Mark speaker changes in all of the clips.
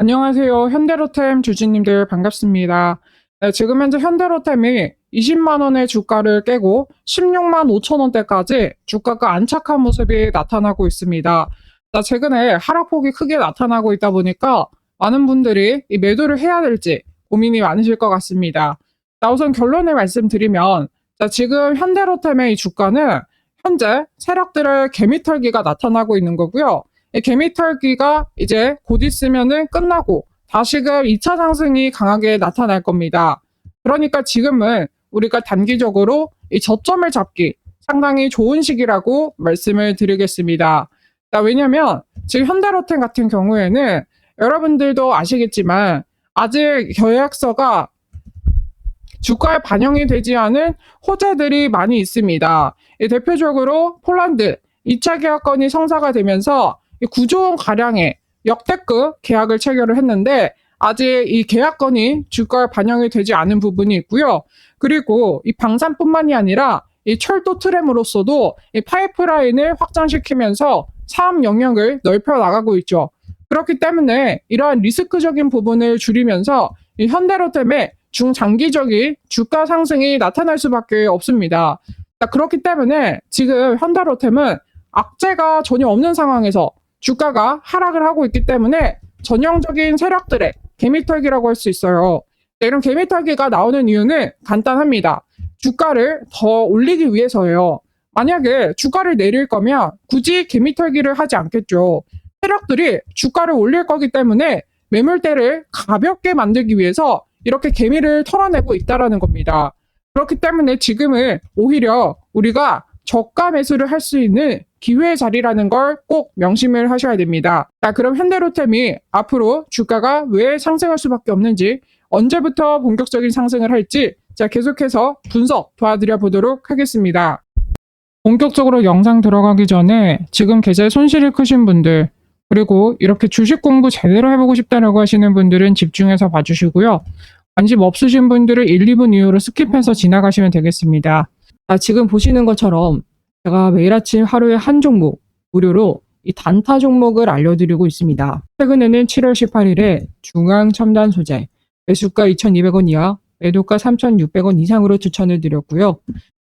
Speaker 1: 안녕하세요. 현대로템 주주님들 반갑습니다. 네, 지금 현재 현대로템이 20만 원의 주가를 깨고 16만 5천 원대까지 주가가 안착한 모습이 나타나고 있습니다. 자, 최근에 하락폭이 크게 나타나고 있다 보니까 많은 분들이 이 매도를 해야 될지 고민이 많으실 것 같습니다. 자, 우선 결론을 말씀드리면 자, 지금 현대로템의 이 주가는 현재 세력들의 개미털기가 나타나고 있는 거고요. 이 개미 털기가 이제 곧 있으면은 끝나고 다시금 2차 상승이 강하게 나타날 겁니다. 그러니까 지금은 우리가 단기적으로 이 저점을 잡기 상당히 좋은 시기라고 말씀을 드리겠습니다. 자, 왜냐면 지금 현대로템 같은 경우에는 여러분들도 아시겠지만 아직 계약서가 주가에 반영이 되지 않은 호재들이 많이 있습니다. 이 대표적으로 폴란드 2차 계약건이 성사가 되면서 이 9조 원 가량의 역대급 계약을 체결을 했는데 아직 이 계약건이 주가에 반영이 되지 않은 부분이 있고요. 그리고 이 방산뿐만이 아니라 이 철도 트램으로서도 이 파이프라인을 확장시키면서 사업 영역을 넓혀 나가고 있죠. 그렇기 때문에 이러한 리스크적인 부분을 줄이면서 이 현대로템의 중장기적인 주가 상승이 나타날 수밖에 없습니다. 자, 그렇기 때문에 지금 현대로템은 악재가 전혀 없는 상황에서 주가가 하락을 하고 있기 때문에 전형적인 세력들의 개미털기라고 할 수 있어요. 네, 이런 개미털기가 나오는 이유는 간단합니다. 주가를 더 올리기 위해서예요. 만약에 주가를 내릴 거면 굳이 개미털기를 하지 않겠죠. 세력들이 주가를 올릴 거기 때문에 매물대를 가볍게 만들기 위해서 이렇게 개미를 털어내고 있다라는 겁니다. 그렇기 때문에 지금은 오히려 우리가 저가 매수를 할 수 있는 기회의 자리라는 걸 꼭 명심을 하셔야 됩니다. 자, 그럼 현대로템이 앞으로 주가가 왜 상승할 수밖에 없는지, 언제부터 본격적인 상승을 할지, 자, 계속해서 분석 도와드려 보도록 하겠습니다. 본격적으로 영상 들어가기 전에 지금 계좌에 손실이 크신 분들, 그리고 이렇게 주식 공부 제대로 해보고 싶다라고 하시는 분들은 집중해서 봐주시고요. 관심 없으신 분들은 1, 2분 이후로 스킵해서 지나가시면 되겠습니다. 자, 지금 보시는 것처럼 제가 매일 아침 하루에 한 종목 무료로 이 단타 종목을 알려드리고 있습니다. 최근에는 7월 18일에 중앙 첨단 소재 매수가 2,200원 이하, 매도가 3,600원 이상으로 추천을 드렸고요.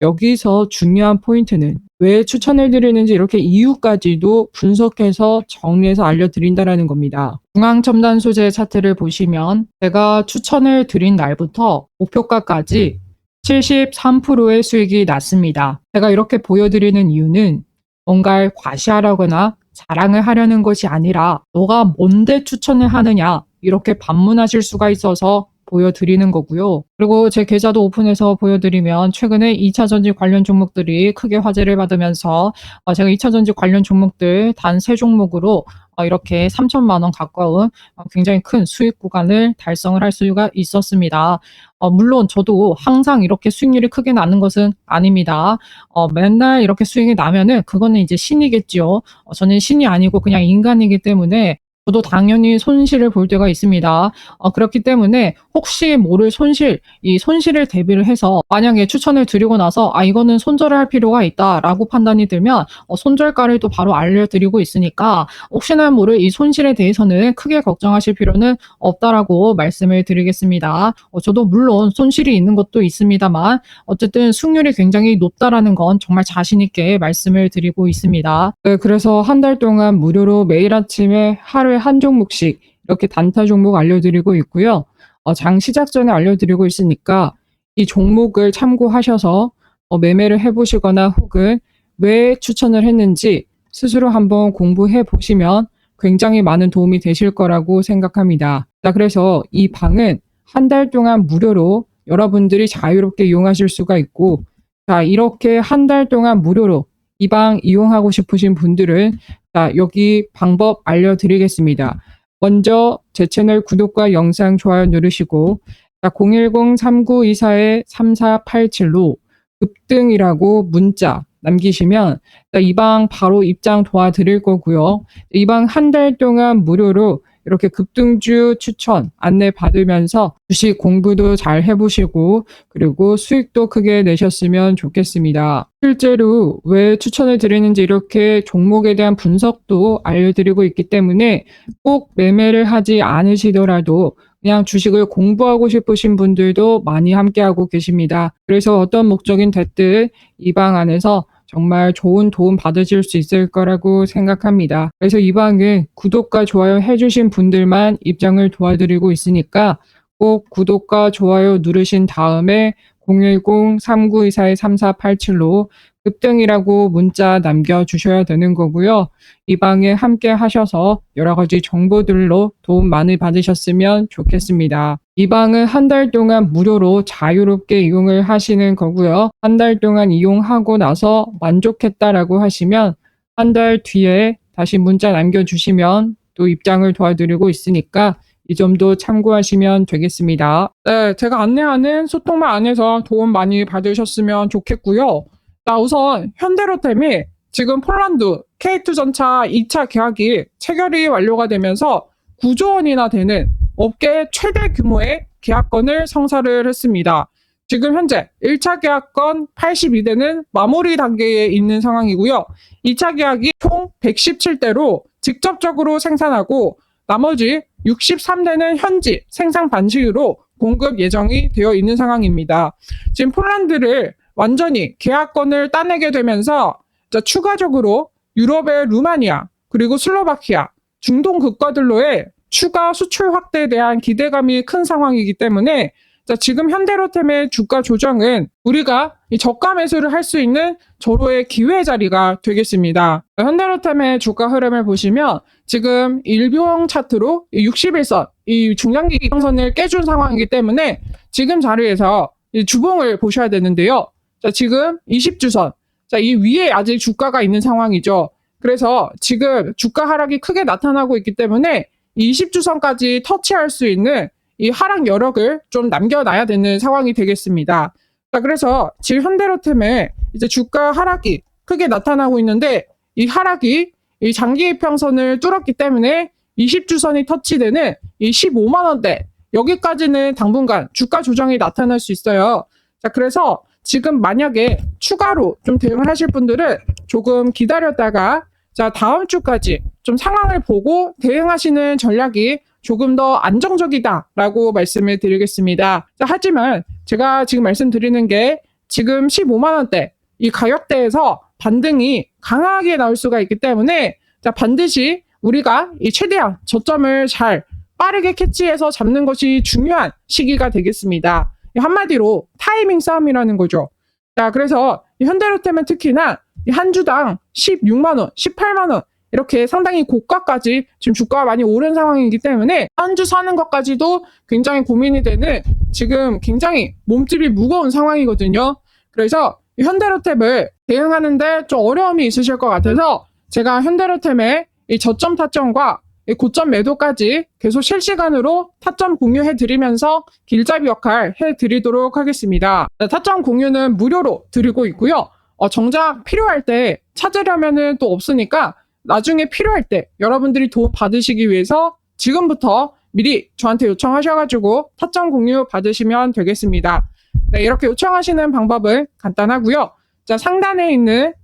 Speaker 1: 여기서 중요한 포인트는 왜 추천을 드리는지 이렇게 이유까지도 분석해서 정리해서 알려드린다라는 겁니다. 중앙 첨단 소재 차트를 보시면 제가 추천을 드린 날부터 목표가까지 73%의 수익이 났습니다. 제가 이렇게 보여드리는 이유는 뭔가를 과시하려거나 자랑을 하려는 것이 아니라 너가 뭔데 추천을 하느냐 이렇게 반문하실 수가 있어서 보여드리는 거고요. 그리고 제 계좌도 오픈해서 보여드리면 최근에 2차 전지 관련 종목들이 크게 화제를 받으면서 어, 제가 2차 전지 관련 종목들 단 세 종목으로 어, 이렇게 3천만 원 가까운 어, 굉장히 큰 수익 구간을 달성을 할 수가 있었습니다. 어, 물론 저도 항상 이렇게 수익률이 크게 나는 것은 아닙니다. 어, 맨날 이렇게 수익이 나면은 그거는 이제 신이겠죠. 어, 저는 신이 아니고 그냥 인간이기 때문에 저도 당연히 손실을 볼 때가 있습니다. 어, 그렇기 때문에 혹시 모를 손실, 이 손실을 대비를 해서 만약에 추천을 드리고 나서 아 이거는 손절을 할 필요가 있다라고 판단이 들면 어, 손절가를 또 바로 알려드리고 있으니까 혹시나 모를 이 손실에 대해서는 크게 걱정하실 필요는 없다라고 말씀을 드리겠습니다. 어, 저도 물론 손실이 있는 것도 있습니다만 어쨌든 수익률이 굉장히 높다라는 건 정말 자신 있게 말씀을 드리고 있습니다. 네, 그래서 한 달 동안 무료로 매일 아침에 하루에 한 종목씩 이렇게 단타 종목 알려드리고 있고요. 어, 장 시작 전에 알려드리고 있으니까 이 종목을 참고하셔서 어, 매매를 해보시거나 혹은 왜 추천을 했는지 스스로 한번 공부해 보시면 굉장히 많은 도움이 되실 거라고 생각합니다. 자, 그래서 이 방은 한 달 동안 무료로 여러분들이 자유롭게 이용하실 수가 있고, 자, 이렇게 한 달 동안 무료로 이 방 이용하고 싶으신 분들은 자, 여기 방법 알려드리겠습니다. 먼저 제 채널 구독과 영상 좋아요 누르시고 010-3924-3487로 급등이라고 문자 남기시면 이 방 바로 입장 도와드릴 거고요. 이 방 한 달 동안 무료로 이렇게 급등주 추천 안내 받으면서 주식 공부도 잘 해보시고 그리고 수익도 크게 내셨으면 좋겠습니다. 실제로 왜 추천을 드리는지 이렇게 종목에 대한 분석도 알려드리고 있기 때문에 꼭 매매를 하지 않으시더라도 그냥 주식을 공부하고 싶으신 분들도 많이 함께하고 계십니다. 그래서 어떤 목적인 됐든 이 방 안에서 정말 좋은 도움 받으실 수 있을 거라고 생각합니다. 그래서 이 방은 구독과 좋아요 해주신 분들만 입장을 도와드리고 있으니까 꼭 구독과 좋아요 누르신 다음에 010-3924-3487로 급등이라고 문자 남겨주셔야 되는 거고요. 이 방에 함께 하셔서 여러 가지 정보들로 도움 많이 받으셨으면 좋겠습니다. 이 방은 한 달 동안 무료로 자유롭게 이용을 하시는 거고요. 한 달 동안 이용하고 나서 만족했다라고 하시면 한 달 뒤에 다시 문자 남겨주시면 또 입장을 도와드리고 있으니까 이 점도 참고하시면 되겠습니다. 네, 제가 안내하는 소통만 안에서 도움 많이 받으셨으면 좋겠고요. 자, 우선 현대로템이 지금 폴란드 K2 전차 2차 계약이 체결이 완료가 되면서 9조 원이나 되는 업계 최대 규모의 계약건을 성사를 했습니다. 지금 현재 1차 계약건 82대는 마무리 단계에 있는 상황이고요. 2차 계약이 총 117대로 직접적으로 생산하고 나머지 63대는 현지 생산 반식으로 공급 예정이 되어 있는 상황입니다. 지금 폴란드를 완전히 계약건을 따내게 되면서 자, 추가적으로 유럽의 루마니아 그리고 슬로바키아 중동 국가들로의 추가 수출 확대에 대한 기대감이 큰 상황이기 때문에 자, 지금 현대로템의 주가 조정은 우리가 이 저가 매수를 할 수 있는 절호의 기회 자리가 되겠습니다. 현대로템의 주가 흐름을 보시면 지금 일병 차트로 61선, 이 중장기 이평선을 깨준 상황이기 때문에 지금 자리에서 이 주봉을 보셔야 되는데요. 자, 지금 20주선. 자, 이 위에 아직 주가가 있는 상황이죠. 그래서 지금 주가 하락이 크게 나타나고 있기 때문에 20주선까지 터치할 수 있는 이 하락 여력을 좀 남겨놔야 되는 상황이 되겠습니다. 자, 그래서 지금 현대로템의 이제 주가 하락이 크게 나타나고 있는데 이 하락이 이 장기 이평선을 뚫었기 때문에 20주선이 터치되는 이 15만 원대 여기까지는 당분간 주가 조정이 나타날 수 있어요. 자, 그래서 지금 만약에 추가로 좀 대응을 하실 분들은 조금 기다렸다가 자, 다음 주까지 좀 상황을 보고 대응하시는 전략이 조금 더 안정적이다라고 말씀을 드리겠습니다. 자, 하지만 제가 지금 말씀드리는 게 지금 15만 원대 이 가격대에서 반등이 강하게 나올 수가 있기 때문에 자, 반드시 우리가 이 최대한 저점을 잘 빠르게 캐치해서 잡는 것이 중요한 시기가 되겠습니다. 이 한마디로 타이밍 싸움이라는 거죠. 자, 그래서 이 현대로템은 특히나 이한 주당 16만 원, 18만 원 이렇게 상당히 고가까지 지금 주가가 많이 오른 상황이기 때문에 한 주 사는 것까지도 굉장히 고민이 되는 지금 굉장히 몸집이 무거운 상황이거든요. 그래서 이 현대로템을 대응하는데 좀 어려움이 있으실 것 같아서 제가 현대로템의 이 저점 타점과 이 고점 매도까지 계속 실시간으로 타점 공유해 드리면서 길잡이 역할 해 드리도록 하겠습니다. 네, 타점 공유는 무료로 드리고 있고요. 어, 정작 필요할 때 찾으려면은 또 없으니까 나중에 필요할 때 여러분들이 도움 받으시기 위해서 지금부터 미리 저한테 요청하셔가지고 타점 공유 받으시면 되겠습니다. 네, 이렇게 요청하시는 방법은 간단하고요. 자, 상단에 있는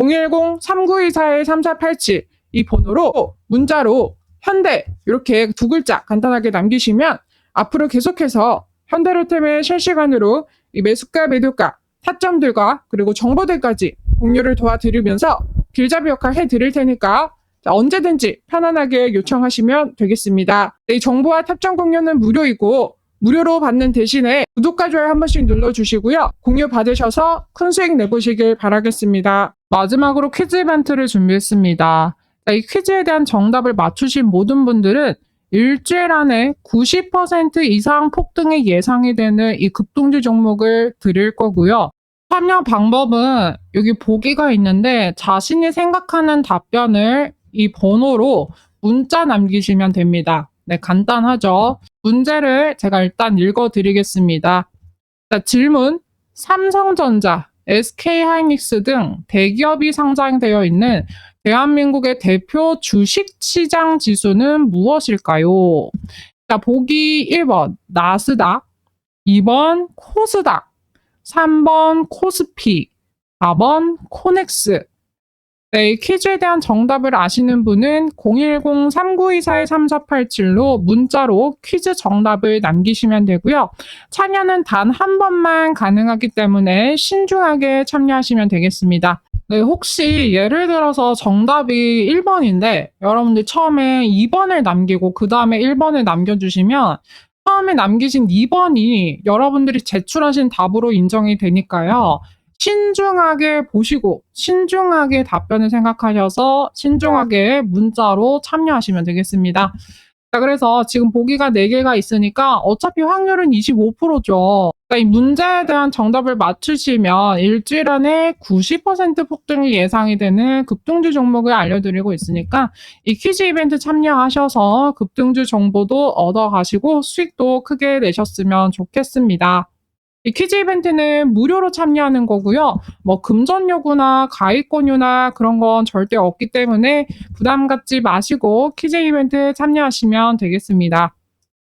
Speaker 1: 010-3924-3487 이 번호로 문자로 현대 이렇게 두 글자 간단하게 남기시면 앞으로 계속해서 현대로템의 실시간으로 이 매수가 매도가 타점들과 그리고 정보들까지 공유를 도와드리면서 길잡이 역할 해드릴 테니까 자, 언제든지 편안하게 요청하시면 되겠습니다. 네, 이 정보와 탑점 공유는 무료이고 무료로 받는 대신에 구독과 좋아요 한 번씩 눌러주시고요. 공유 받으셔서 큰 수익 내보시길 바라겠습니다. 마지막으로 퀴즈 이벤트를 준비했습니다. 자, 이 퀴즈에 대한 정답을 맞추신 모든 분들은 일주일 안에 90% 이상 폭등이 예상이 되는 이 급등주 종목을 드릴 거고요. 참여 방법은 여기 보기가 있는데 자신이 생각하는 답변을 이 번호로 문자 남기시면 됩니다. 네, 간단하죠. 문제를 제가 일단 읽어 드리겠습니다. 자, 질문. 삼성전자 SK 하이닉스 등 대기업이 상장되어 있는 대한민국의 대표 주식시장 지수는 무엇일까요? 자, 보기 1번 나스닥, 2번 코스닥, 3번 코스피, 4번 코넥스. 네, 이 퀴즈에 대한 정답을 아시는 분은 010-3924-3487로 문자로 퀴즈 정답을 남기시면 되고요. 참여는 단 한 번만 가능하기 때문에 신중하게 참여하시면 되겠습니다. 네, 혹시 예를 들어서 정답이 1번인데 여러분들 처음에 2번을 남기고 그 다음에 1번을 남겨주시면 처음에 남기신 2번이 여러분들이 제출하신 답으로 인정이 되니까요. 신중하게 보시고 신중하게 답변을 생각하셔서 신중하게 문자로 참여하시면 되겠습니다. 자, 그래서 지금 보기가 4개가 있으니까 어차피 확률은 25%죠. 그러니까 이 문제에 대한 정답을 맞추시면 일주일 안에 90% 폭등이 예상이 되는 급등주 종목을 알려드리고 있으니까 이 퀴즈 이벤트 참여하셔서 급등주 정보도 얻어가시고 수익도 크게 내셨으면 좋겠습니다. 이 퀴즈 이벤트는 무료로 참여하는 거고요. 뭐 금전 요구나 가입 권유나 그런 건 절대 없기 때문에 부담 갖지 마시고 퀴즈 이벤트 참여하시면 되겠습니다.